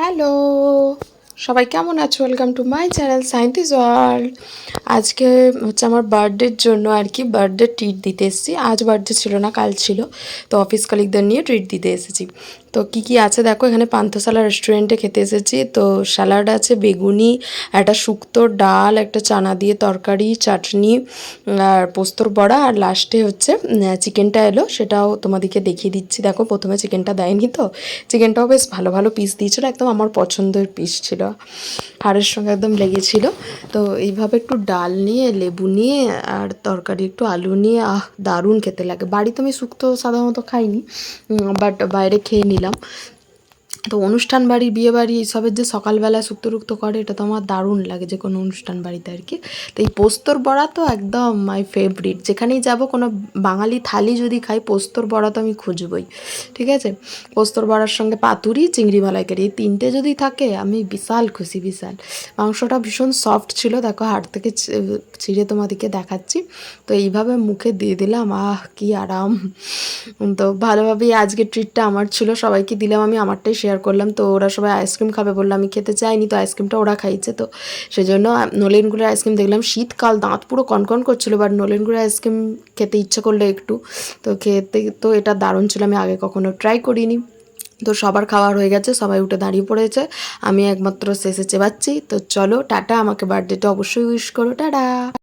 Hello. সবাই কেমন আছো? Welcome to my channel scientist world আজকে হচ্ছে আমার বার্থডের জন্য আর কি বার্থডে ট্রিট দিতে এসেছি। আজ বার্থডে ছিল না, কাল ছিল। তো অফিস কলিগদের নিয়ে ট্রিট দিতে এসেছি। তো কি কি আছে? দেখো, এখানে পান্থশালা রেস্টুরেন্টে খেতে এসেছি। তো স্যালাড আছে, বেগুনি, একটা শুক্তো ডাল, একটা চানা দিয়ে তরকারি, চাটনি, আর পোস্তর বড়া, আর লাস্টে হচ্ছে চিকেনটা এলো, সেটাও তোমাদেরকে দেখিয়ে দিচ্ছি। দেখো, প্রথমে চিকেনটা দেয়নি তো? চিকেনটাও বেশ ভালো ভালো পিস দিয়েছিলো, একদম আমার পছন্দের পিস ছিল। হাড়ের সঙ্গে একদম লেগেছিল। তো এইভাবে একটু ডাল নিয়ে, লেবু নিয়ে আর তরকারি, একটু আলু নিয়ে, আহ, দারুণ খেতে লাগে। বাড়িতে আমি শুক্তো সাধারণত খাইনি বাট বাইরে খেয়ে নিলাম। তো অনুষ্ঠান বাড়ি, বিয়ে বাড়ি এইসবের যে সকালবেলা শুক্তো টুক্তো করে, এটা তো আমার দারুণ লাগে যে কোনো অনুষ্ঠান বাড়িতে আর কি। তো এই পোস্তর বড়া তো একদম মাই ফেভারিট যেখানেই যাব, কোনো বাঙালি থালি যদি খাই, পোস্তর বড়া তো আমি খুঁজবই। ঠিক আছে? পোস্তর বড়ার সঙ্গে পাতুরি, চিংড়ি মালাইকারি, এই তিনটে যদি থাকে, আমি বিশাল খুশি, বিশাল। মাংসটা ভীষণ সফট ছিল, দেখো হাট থেকে ছিঁড়ে তোমাদেরকে দেখাচ্ছি। তো এইভাবে মুখে দিয়ে দিলাম, আহ, কি আরাম। তো ভালোভাবেই আজকে ট্রিটটা আমার ছিল, সবাইকে দিলাম, আমি আমারটাই শেয়ার করলাম, তো ওরা সবাই আইসক্রিম খাবে বলল, আমি খেতে চাইনি, তো আইসক্রিমটা ওরা খাইছে তো সেজন্য নলেনগুলোর আইসক্রিম দেখলাম, শীতকাল, দাঁত পুরো কনকন করছিল বাট নলেনগুলোর আইসক্রিম খেতে ইচ্ছে করল একটু, তো খেতে, তো এটা দারুণ ছিল, আমি আগে কখনো ট্রাই করিনি। তো সবার খাওয়ার হয়ে গেছে, সবাই উঠে দাঁড়িয়ে পড়েছে, আমি একমাত্র শেষে চেবাচ্ছি, তো চলো, টাটা, আমাকে বার্থডেটা অবশ্যই উইশ করো, টাটা।